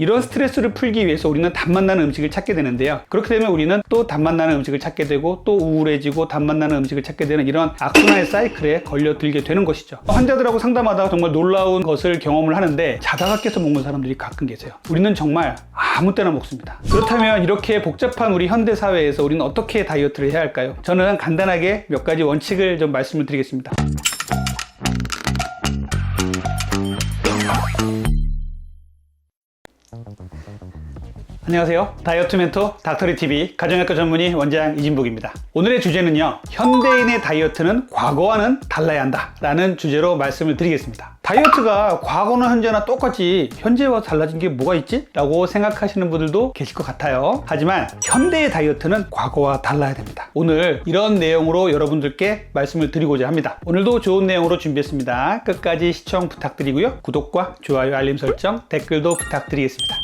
이런 스트레스를 풀기 위해서 우리는 단맛 나는 음식을 찾게 되는데요. 그렇게 되면 우리는 또 단맛 나는 음식을 찾게 되고 또 우울해지고 단맛 나는 음식을 찾게 되는 이런 악순환의 사이클에 걸려들게 되는 것이죠. 환자들하고 상담하다가 정말 놀라운 것을 경험을 하는데 자다가 깨서 먹는 사람들이 가끔 계세요. 우리는 정말 아무 때나 먹습니다. 그렇다면 이렇게 복잡한 우리 현대 사회에서 우리는 어떻게 다이어트를 해야 할까요? 저는 간단하게 몇 가지 원칙을 좀 말씀을 드리겠습니다. 안녕하세요. 다이어트 멘토 닥터리 TV 가정의학과 전문의 원장 이진복입니다. 오늘의 주제는요. 현대인의 다이어트는 과거와는 달라야 한다. 라는 주제로 말씀을 드리겠습니다. 다이어트가 과거나 현재나 똑같이 현재와 달라진 게 뭐가 있지? 라고 생각하시는 분들도 계실 것 같아요. 하지만 현대의 다이어트는 과거와 달라야 됩니다. 오늘 이런 내용으로 여러분들께 말씀을 드리고자 합니다. 오늘도 좋은 내용으로 준비했습니다. 끝까지 시청 부탁드리고요. 구독과 좋아요, 알림 설정, 댓글도 부탁드리겠습니다.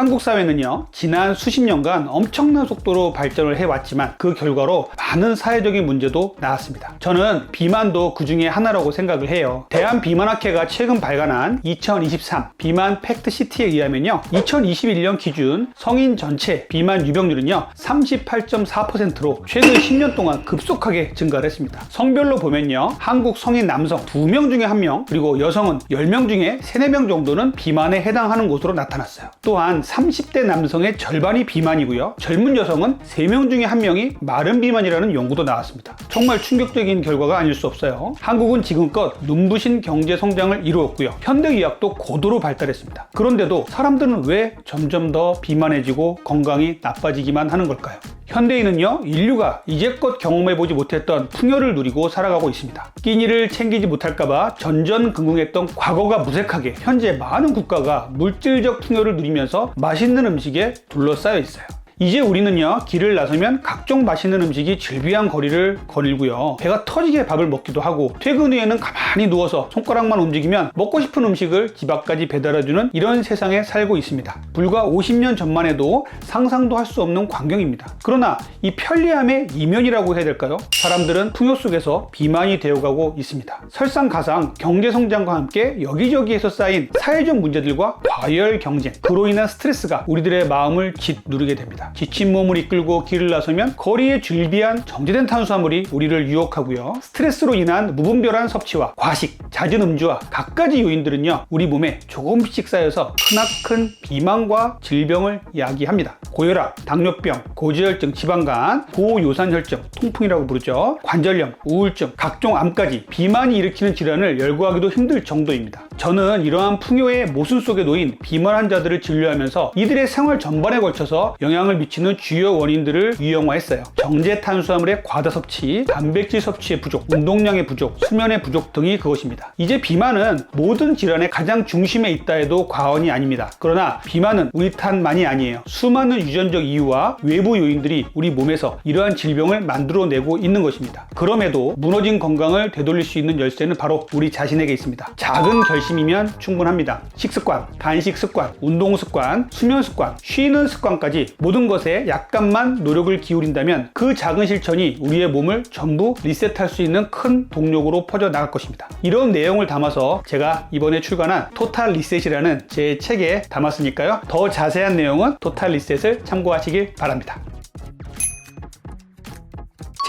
한국 사회는요, 지난 수십 년간 엄청난 속도로 발전을 해왔지만 그 결과로 많은 사회적인 문제도 나왔습니다. 저는 비만도 그 중에 하나라고 생각을 해요. 대한비만학회가 최근 발간한 2023 비만 팩트시트에 의하면요, 2021년 기준 성인 전체 비만 유병률은요, 38.4%로 최근 10년 동안 급속하게 증가를 했습니다. 성별로 보면요, 한국 성인 남성 2명 중에 1명, 그리고 여성은 10명 중에 3, 4명 정도는 비만에 해당하는 것으로 나타났어요. 또한 30대 남성의 절반이 비만이고요. 젊은 여성은 3명 중에 1명이 마른 비만이라는 연구도 나왔습니다. 정말 충격적인 결과가 아닐 수 없어요. 한국은 지금껏 눈부신 경제 성장을 이루었고요. 현대의학도 고도로 발달했습니다. 그런데도 사람들은 왜 점점 더 비만해지고 건강이 나빠지기만 하는 걸까요? 현대인은요, 인류가 이제껏 경험해보지 못했던 풍요를 누리고 살아가고 있습니다. 끼니를 챙기지 못할까봐 전전긍긍했던 과거가 무색하게 현재 많은 국가가 물질적 풍요를 누리면서 맛있는 음식에 둘러싸여 있어요. 이제 우리는요 길을 나서면 각종 맛있는 음식이 즐비한 거리를 거닐고요. 배가 터지게 밥을 먹기도 하고 퇴근 후에는 가만히 누워서 손가락만 움직이면 먹고 싶은 음식을 집 앞까지 배달해주는 이런 세상에 살고 있습니다. 불과 50년 전만 해도 상상도 할 수 없는 광경입니다. 그러나 이 편리함의 이면이라고 해야 될까요? 사람들은 풍요 속에서 비만이 되어가고 있습니다. 설상가상 경제성장과 함께 여기저기에서 쌓인 사회적 문제들과 과열 경쟁 그로 인한 스트레스가 우리들의 마음을 짓누르게 됩니다 지친 몸을 이끌고 길을 나서면 거리에 줄비한 정제된 탄수화물이 우리를 유혹하고요. 스트레스로 인한 무분별한 섭취와 과식, 잦은 음주와 갖가지 요인들은요. 우리 몸에 조금씩 쌓여서 크나큰 비만과 질병을 야기합니다. 고혈압, 당뇨병, 고지혈증, 지방간, 고요산혈증, 통풍이라고 부르죠. 관절염, 우울증, 각종 암까지 비만이 일으키는 질환을 열거하기도 힘들 정도입니다. 저는 이러한 풍요의 모순 속에 놓인 비만 환자들을 진료하면서 이들의 생활 전반에 걸쳐서 영향을 미치는 주요 원인들을 유형화했어요. 정제 탄수화물의 과다 섭취, 단백질 섭취의 부족, 운동량의 부족, 수면의 부족 등이 그것입니다. 이제 비만은 모든 질환의 가장 중심에 있다 해도 과언이 아닙니다. 그러나 비만은 우리 탓만이 아니에요. 수많은 유전적 이유와 외부 요인들이 우리 몸에서 이러한 질병을 만들어내고 있는 것입니다. 그럼에도 무너진 건강을 되돌릴 수 있는 열쇠는 바로 우리 자신에게 있습니다. 작은 결심이면 충분합니다. 식습관, 단식 습관, 운동 습관, 수면 습관, 쉬는 습관까지 모든 것에 약간만 노력을 기울인다면 그 작은 실천이 우리의 몸을 전부 리셋할 수 있는 큰 동력으로 퍼져 나갈 것입니다. 이런 내용을 담아서 제가 이번에 출간한 토탈 리셋이라는 제 책에 담았으니까요. 더 자세한 내용은 토탈 리셋을 참고하시길 바랍니다.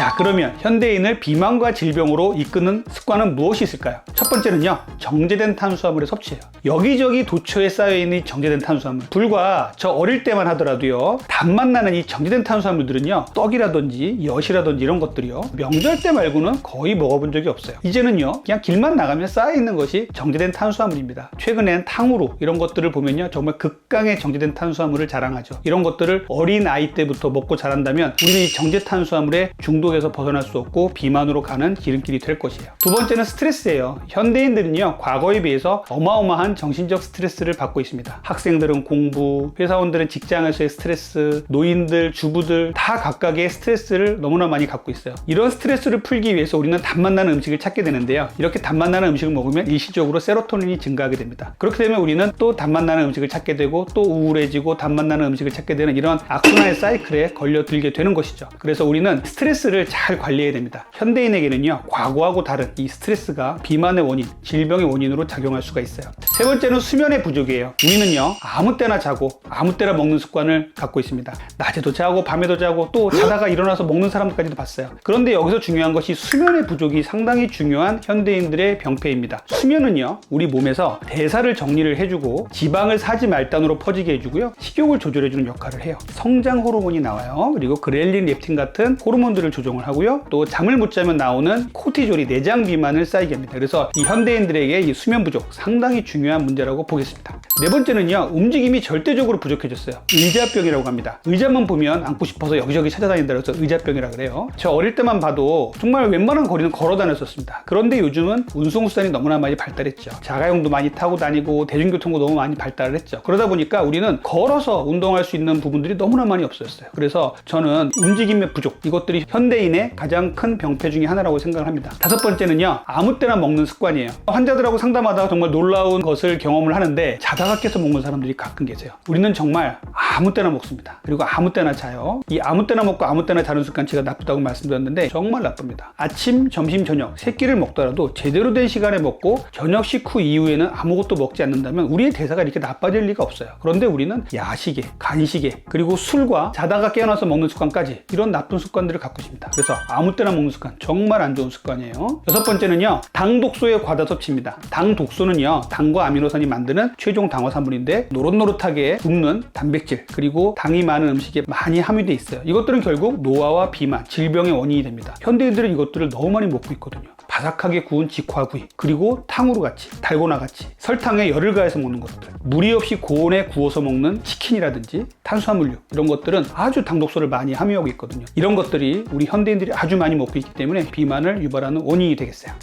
자, 그러면 현대인을 비만과 질병으로 이끄는 습관은 무엇이 있을까요? 첫 번째는요, 정제된 탄수화물의 섭취예요. 여기저기 도처에 쌓여있는 이 정제된 탄수화물. 불과 저 어릴 때만 하더라도요, 단맛 나는 이 정제된 탄수화물들은요, 떡이라든지 엿이라든지 이런 것들이요, 명절 때 말고는 거의 먹어본 적이 없어요. 이제는요, 그냥 길만 나가면 쌓여있는 것이 정제된 탄수화물입니다. 최근엔 탕후루 이런 것들을 보면요, 정말 극강의 정제된 탄수화물을 자랑하죠. 이런 것들을 어린 아이 때부터 먹고 자란다면 우리는 이 정제 탄수화물의 중독 에서 벗어날 수 없고 비만으로 가는 지름길이 될 것이에요. 두 번째는 스트레스예요. 현대인들은요, 과거에 비해서 어마어마한 정신적 스트레스를 받고 있습니다. 학생들은 공부, 회사원들은 직장에서의 스트레스, 노인들, 주부들 다 각각의 스트레스를 너무나 많이 갖고 있어요. 이런 스트레스를 풀기 위해서 우리는 단맛 나는 음식을 찾게 되는데요. 이렇게 단맛 나는 음식을 먹으면 일시적으로 세로토닌이 증가하게 됩니다. 그렇게 되면 우리는 또 단맛 나는 음식을 찾게 되고 또 우울해지고 단맛 나는 음식을 찾게 되는 이런 악순환의 사이클에 걸려들게 되는 것이죠. 그래서 우리는 스트레스를 스트레스를 잘 관리해야 됩니다. 현대인에게는요, 과거하고 다른 이 스트레스가 비만의 원인, 질병의 원인으로 작용할 수가 있어요. 세 번째는 수면의 부족이에요. 우리는요, 아무 때나 자고, 아무 때나 먹는 습관을 갖고 있습니다. 낮에도 자고, 밤에도 자고, 또 자다가 일어나서 먹는 사람들까지도 봤어요. 그런데 여기서 중요한 것이 수면의 부족이 상당히 중요한 현대인들의 병폐입니다. 수면은요, 우리 몸에서 대사를 정리를 해주고, 지방을 사지 말단으로 퍼지게 해주고요, 식욕을 조절해주는 역할을 해요. 성장 호르몬이 나와요. 그리고 그렐린 렙틴 같은 호르몬들을 조 정을 하고요. 또 잠을 못 자면 나오는 코티졸이 내장 비만을 쌓이게 합니다. 그래서 이 현대인들에게 이 수면 부족 상당히 중요한 문제라고 보겠습니다. 네 번째는요, 움직임이 절대적으로 부족해졌어요. 의자병이라고 합니다. 의자만 보면 앉고 싶어서 여기저기 찾아다닌다 그래서 의자병이라 그래요. 저 어릴 때만 봐도 정말 웬만한 거리는 걸어 다녔었습니다. 그런데 요즘은 운송수단이 너무나 많이 발달했죠. 자가용도 많이 타고 다니고 대중교통도 너무 많이 발달을 했죠. 그러다 보니까 우리는 걸어서 운동할 수 있는 부분들이 너무나 많이 없어졌어요. 그래서 저는 움직임의 부족, 이것들이 현대 인의 가장 큰 병폐 중에 하나라고 생각을 합니다. 다섯 번째는요, 아무 때나 먹는 습관이에요. 환자들하고 상담하다가 정말 놀라운 것을 경험을 하는데 자다가 깨서 먹는 사람들이 가끔 계세요. 우리는 정말 아무 때나 먹습니다. 그리고 아무 때나 자요. 이 아무 때나 먹고 아무 때나 자는 습관 제가 나쁘다고 말씀드렸는데 정말 나쁩니다. 아침, 점심, 저녁 세 끼를 먹더라도 제대로 된 시간에 먹고 저녁 식후 이후에는 아무것도 먹지 않는다면 우리의 대사가 이렇게 나빠질 리가 없어요. 그런데 우리는 야식에, 간식에, 그리고 술과 자다가 깨어나서 먹는 습관까지 이런 나쁜 습관들을 갖고 있습니다. 그래서 아무 때나 먹는 습관 정말 안 좋은 습관이에요. 여섯 번째는요, 당 독소의 과다 섭취입니다. 당 독소는요, 당과 아미노산이 만드는 최종 당화산물인데 노릇노릇하게 굽는 단백질 그리고 당이 많은 음식에 많이 함유돼 있어요. 이것들은 결국 노화와 비만, 질병의 원인이 됩니다. 현대인들은 이것들을 너무 많이 먹고 있거든요. 바삭하게 구운 직화구이 그리고 탕후루 같이 달고나 같이 설탕에 열을 가해서 먹는 것들 무리 없이 고온에 구워서 먹는 치킨이라든지 탄수화물류 이런 것들은 아주 당독소를 많이 함유하고 있거든요 이런 것들이 우리 현대인들이 아주 많이 먹고 있기 때문에 비만을 유발하는 원인이 되겠어요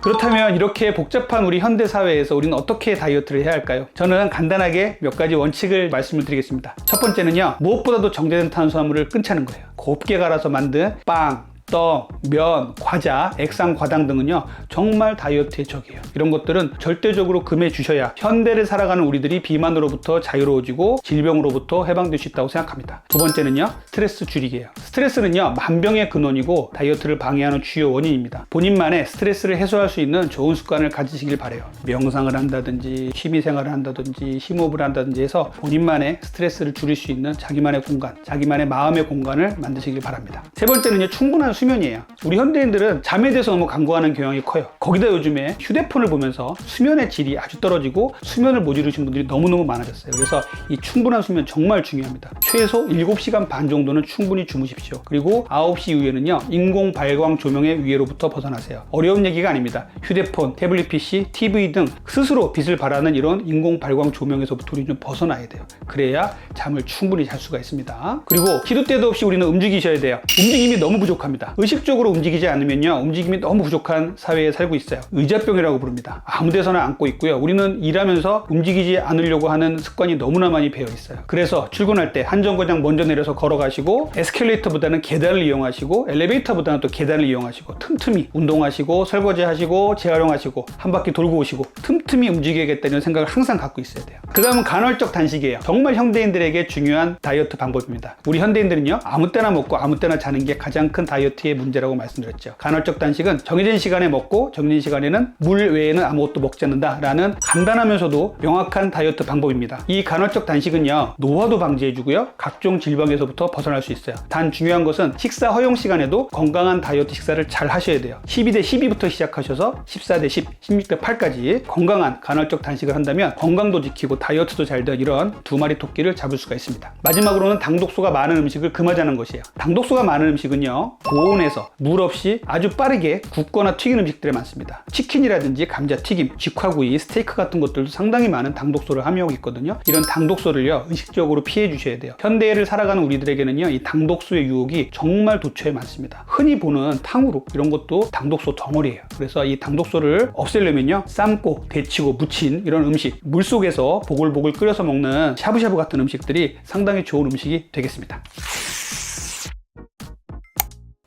그렇다면 이렇게 복잡한 우리 현대 사회에서 우리는 어떻게 다이어트를 해야 할까요? 저는 간단하게 몇 가지 원칙을 말씀을 드리겠습니다. 첫 번째는요, 무엇보다도 정제된 탄수화물을 끊자는 거예요. 곱게 갈아서 만든 빵, 떡, 면, 과자, 액상, 과당 등은요 정말 다이어트의 적이에요. 이런 것들은 절대적으로 금해 주셔야 현대를 살아가는 우리들이 비만으로부터 자유로워지고 질병으로부터 해방될 수 있다고 생각합니다. 두 번째는요 스트레스 줄이기예요. 스트레스는요 만병의 근원이고 다이어트를 방해하는 주요 원인입니다. 본인만의 스트레스를 해소할 수 있는 좋은 습관을 가지시길 바래요. 명상을 한다든지 취미생활을 한다든지 심호흡을 한다든지 해서 본인만의 스트레스를 줄일 수 있는 자기만의 공간, 자기만의 마음의 공간을 만드시길 바랍니다. 세 번째는요 충분한 수 면이에요. 우리 현대인들은 잠에 대해서 너무 강구하는 경향이 커요. 거기다 요즘에 휴대폰을 보면서 수면의 질이 아주 떨어지고 수면을 못 이루신 분들이 너무너무 많아졌어요. 그래서 이 충분한 수면 정말 중요합니다. 최소 7시간 반 정도는 충분히 주무십시오. 그리고 9시 이후에는요, 인공 발광 조명의 위해로부터 벗어나세요. 어려운 얘기가 아닙니다. 휴대폰, 태블릿 PC, TV 등 스스로 빛을 발하는 이런 인공 발광 조명에서부터 우리 좀 벗어나야 돼요. 그래야 잠을 충분히 잘 수가 있습니다. 그리고 기도 때도 없이 우리는 움직이셔야 돼요. 움직임이 너무 부족합니다. 의식적으로 움직이지 않으면요 움직임이 너무 부족한 사회에 살고 있어요. 의자병이라고 부릅니다. 아무 데서나 앉고 있고요. 우리는 일하면서 움직이지 않으려고 하는 습관이 너무나 많이 배어 있어요. 그래서 출근할 때 한 정거장 먼저 내려서 걸어가시고 에스컬레이터보다는 계단을 이용하시고 엘리베이터보다는 또 계단을 이용하시고 틈틈이 운동하시고 설거지 하시고 재활용하시고 한 바퀴 돌고 오시고 틈틈이 움직여야겠다는 생각을 항상 갖고 있어야 돼요. 그 다음은 간헐적 단식이에요. 정말 현대인들에게 중요한 다이어트 방법입니다. 우리 현대인들은요 아무 때나 먹고 아무 때나 자는 게 가장 큰 다이어트 의 문제라고 말씀드렸죠. 간헐적 단식은 정해진 시간에 먹고 정해진 시간에는 물 외에는 아무것도 먹지 않는다라는 간단하면서도 명확한 다이어트 방법입니다. 이 간헐적 단식은요 노화도 방지해주고요 각종 질병에서부터 벗어날 수 있어요. 단 중요한 것은 식사 허용 시간에도 건강한 다이어트 식사를 잘 하셔야 돼요. 12대 12부터 시작하셔서 14대 10, 16대 8까지 건강한 간헐적 단식을 한다면 건강도 지키고 다이어트도 잘 되는 이런 두 마리 토끼를 잡을 수가 있습니다. 마지막으로는 당독소가 많은 음식을 금하자는 것이에요. 당독소가 많은 음식은요 고온에서 물 없이 아주 빠르게 굽거나 튀긴 음식들이 많습니다. 치킨이라든지 감자튀김, 직화구이, 스테이크 같은 것들도 상당히 많은 당독소를 함유하고 있거든요. 이런 당독소를요 의식적으로 피해 주셔야 돼요. 현대를 살아가는 우리들에게는요 이 당독소의 유혹이 정말 도처에 많습니다. 흔히 보는 탕후루 이런 것도 당독소 덩어리예요. 그래서 이 당독소를 없애려면요 삶고 데치고 무친 이런 음식 물 속에서 보글보글 끓여서 먹는 샤브샤브 같은 음식들이 상당히 좋은 음식이 되겠습니다.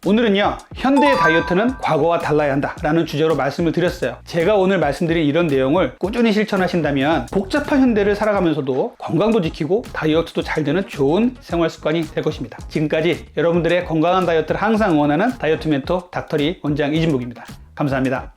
오늘은요, 현대의 다이어트는 과거와 달라야 한다 라는 주제로 말씀을 드렸어요. 제가 오늘 말씀드린 이런 내용을 꾸준히 실천하신다면 복잡한 현대를 살아가면서도 건강도 지키고 다이어트도 잘 되는 좋은 생활 습관이 될 것입니다. 지금까지 여러분들의 건강한 다이어트를 항상 응원하는 다이어트 멘토 닥터리 원장 이진복입니다. 감사합니다.